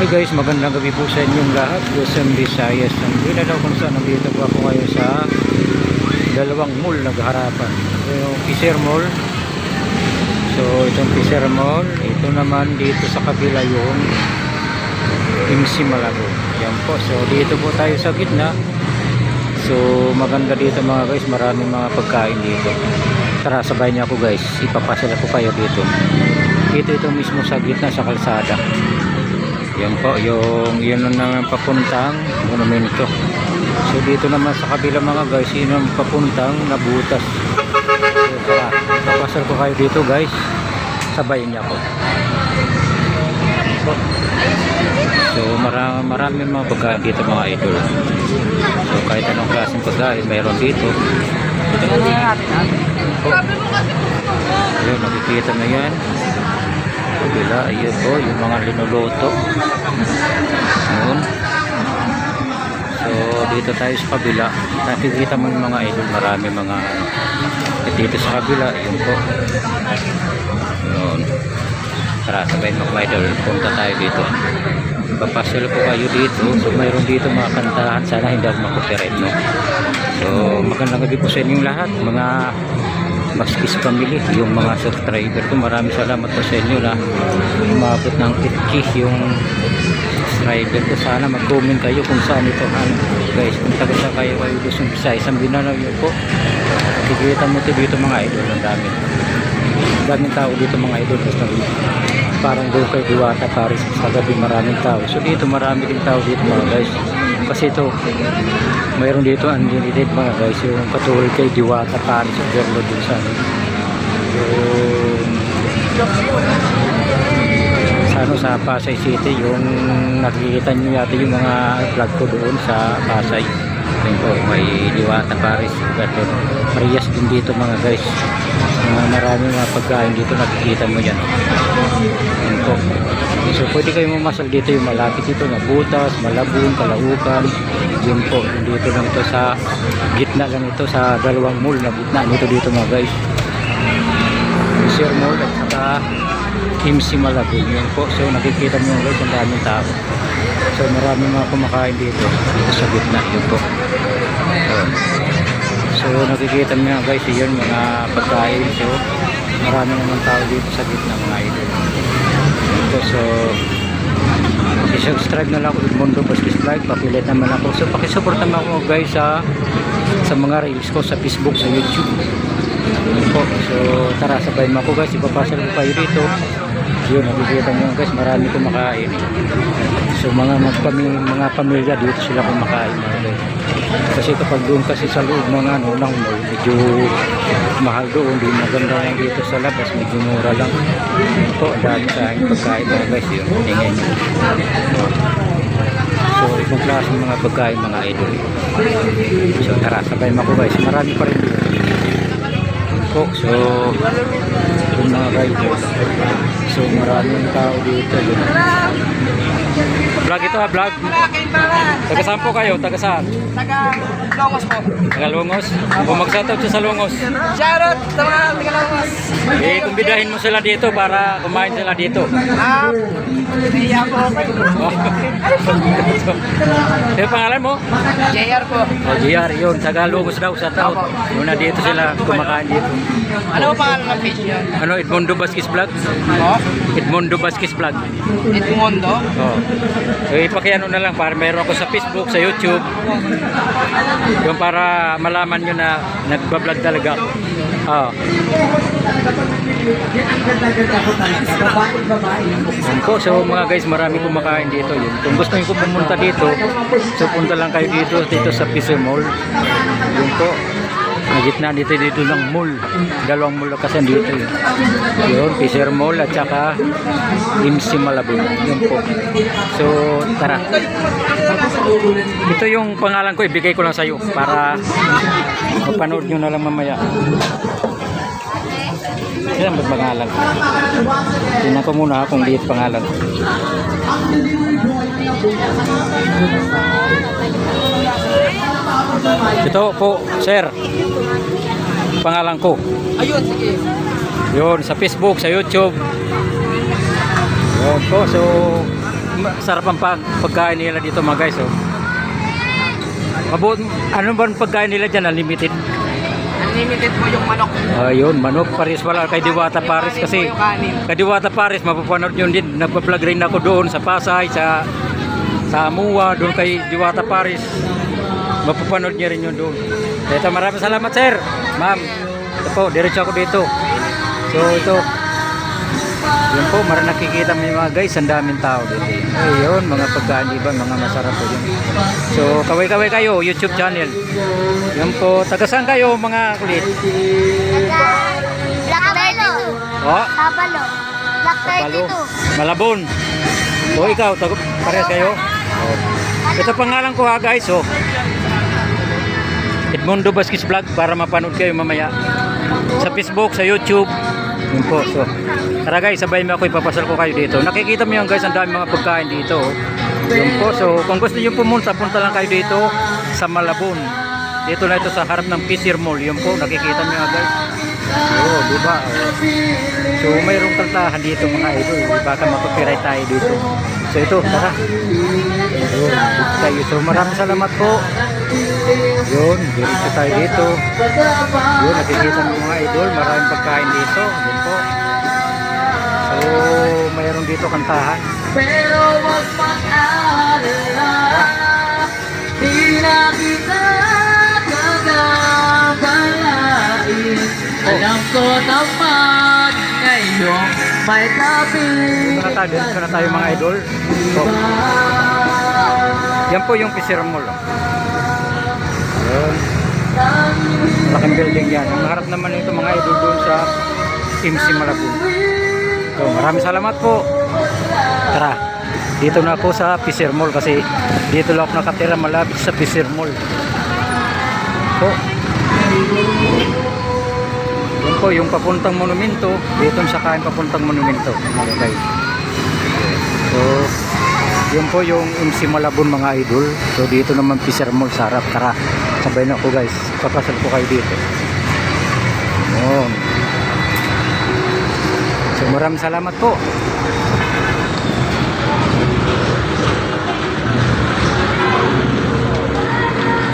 Hi guys, magandang gabi po sa inyong lahat. Luzon, Visayas. Nandito daw kung saan nandito po ako ngayon sa dalawang mall nagharapan. Ito yung Fisher Mall. So, itong Fisher Mall. Ito naman dito sa kabila yung MC Malabo. Yan po. So, dito po tayo sa gitna. So, maganda dito mga guys. Maraming mga pagkain dito. Tara, sabay niyo ako guys. Ipapasala ko kayo dito. Dito ito mismo sa gitna sa kalsada. Yan po, yung yun naman papuntang monumento. So dito naman sa kabila mga guys, yun ang papuntang nabutas. So tara, papasal ko kayo dito guys. Sabayin niya po. So, marami, marami mga pagkain dito mga idol. So kahit anong klaseng pagkain mayroon dito. Po. Ayun, nakikita na yan kabila ayun po yung mga linuluto. Yun so dito tayo sa kabila. Nakikita mo yung mga idol marami mga ano dito sa kabila yun po. Yun tara sabay mga idol. Punta tayo dito. Papasal ko kayo dito. So mayroon dito mga kantahan. Sana hindi ako makopyright no? So magandang gabi po sa inyong lahat mga Maskis Family, yung mga subscriber ko. Maraming salamat po sa inyo na umabot ng 50 yung subscriber ko. Sana mag-comment kayo kung saan ito. Ano, guys, kung taga sa kayo kayo gusto sa isang binanaw yun po. Kikita mo ito dito mga idol. Ang dami. Ang daming tao dito mga idol. Basta parang doon kay Diwata Paris sa gabi maraming tao. So dito marami din tao dito mga guys. Kasi ito, mayroon dito unlimited mga guys yung katulad kay Diwata Paris overload dun sa ano. Yung sa ano sa Pasay City yung nakikita nyo yata yung mga vlog ko doon sa Pasay. Po may Diwata Paris pero parehas din dito mga guys mga marami mga pagkain dito nakikita mo yan. Yun po. So pwede kayo mamasal dito yung malapit dito na Butas, Malabon, Kalaukan. Yun po. Dito lang to sa gitna lang ito sa dalawang mall na gitna. Nito dito mga guys. Sir Mall at saka MC Malabon. Yun po. So nakikita nyo guys ang daming tao. So marami mga kumakain dito dito sa gitna. Yun po. So, so nakikita nyo guys yun mga pagkain. So marami naman tao dito sa gitna mga idol. Po so i-subscribe na lang ako Edmundo Basquez Vlog papilit naman ako. So pakisupport naman ako guys sa sa mga reels ko sa Facebook sa YouTube. So tara sabay mo ako guys. Ipapasal ko kayo dito. Yun nakikita nyo guys marami kumakain so mga magpami, mga pamilya dito sila kumakain mga guys kasi kapag doon kasi sa loob ng ano ng mall medyo mahal doon di maganda lang dito sa labas medyo mura lang. Yun ang dami sa aking pagkain mga guys yun tingnan nyo. So ibang klase mga pagkain mga idol. So tara sabay mo guys. Marami pa rin dito. Yun so yung mga riders so maraming tao dito yun vlog ito ha vlog taga saan po kayo taga saan Taga Longos po. taga Lungos bumagsatot siya sa Lungos Shoutout sa mga taga Longos. eh kumbidahin mo sila dito para kumain sila dito Ah, Iya po. ano pangalan mo? JR po. Oh, GR yun, taga Lungos daw sa tao. Muna dito sila kumakain dito. Ano pangalan ng page yun? Ano, Edmundo Vasquez Vlog? Po? Edmundo Vasquez Vlog. Edmundo. Oh. Eh, ipakiano na lang para meron ako sa Facebook, sa YouTube. Yung para malaman nyo na nagbablog talaga ako. Oh. Yun po, so mga guys, marami kumakain dito. Yun. Kung gusto nyo pumunta dito, so punta lang kayo dito, dito sa Pise Mall. Yun po. Ang gitna dito dito ng mall. Dalawang mall kasi dito yun. Yun, Fisher Mall at saka MC Malabon. Yun po. So, tara. Ito yung pangalan ko, ibigay ko lang sa iyo para mapanood nyo na lang mamaya. Yan ba pangalan ko? Tingnan ko muna kung liit pangalan. Ito po, sir. Pangalan ko. Ayun, sige. Yun, sa Facebook, sa YouTube. Yun po, so sarap ang pag pagkain nila dito mga guys. Oh. Mabut, ano ba ang pagkain nila dyan? Unlimited? Unlimited po yung manok. Ayun, manok Paris wala kay Diwata Paris kasi kay Diwata Paris mapapanood yun din. Nagpa-vlog rin ako doon sa Pasay, sa sa Amua, doon kay Diwata Paris. Mapapanood niya rin yun doon. Ito, maraming salamat sir. Ma'am, ito po, diretso ako dito. So ito, yun po, marang nakikita mo mga guys, ang daming tao dito. Ayun, mga pagkain iba, mga masarap po yun. So, kaway-kaway kayo, YouTube channel. Yan po, taga saan kayo mga kulit? Black 32. Oh, Sabalo. Black Palo. 32. Malabon. O ikaw, tago, parehas kayo? Oh. Ito pangalan ko ha guys, oh. Edmundo Baskis Vlog para mapanood kayo mamaya. Sa Facebook, sa YouTube. Yun po. So, tara guys, sabay mo ako ipapasal ko kayo dito. Nakikita mo yan guys, ang dami mga pagkain dito. oh. Yun po. So, kung gusto niyo pumunta, punta lang kayo dito sa Malabon. Dito na ito sa harap ng Pisir Mall. Yun po, nakikita niyo yan guys. Oo? Oh. So, mayroong kantahan dito mga idol. Baka mapapiright tayo dito. So, ito, tara. Yun, dito tayo. So, maraming salamat po. Yun, diretso tayo dito. Yun, nakikita mo mga idol. Maraming pagkain dito. Yun po. So, mayroong dito kantahan. Pero wag mag-alala Di na kita gagabalain Alam ko naman ngayon may Dito na tayo, dito na tayo mga idol. So, yan po yung Pisir Mall. Yun. Malaking building yan. Ang harap naman ito mga idol doon sa MC Malabon. So, maraming salamat po. Tara, dito na ako sa Pisir Mall kasi dito lang ako nakatira malapit sa Pisir Mall. Po. Yun po, yung papuntang monumento, dito sa kain papuntang monumento. Mga guys. So, yun po yung MC Malabon mga idol. So, dito naman Pisir Mall sa harap. Tara, sabay na ako guys. Papasal po kayo dito. Yun. So, maraming salamat po.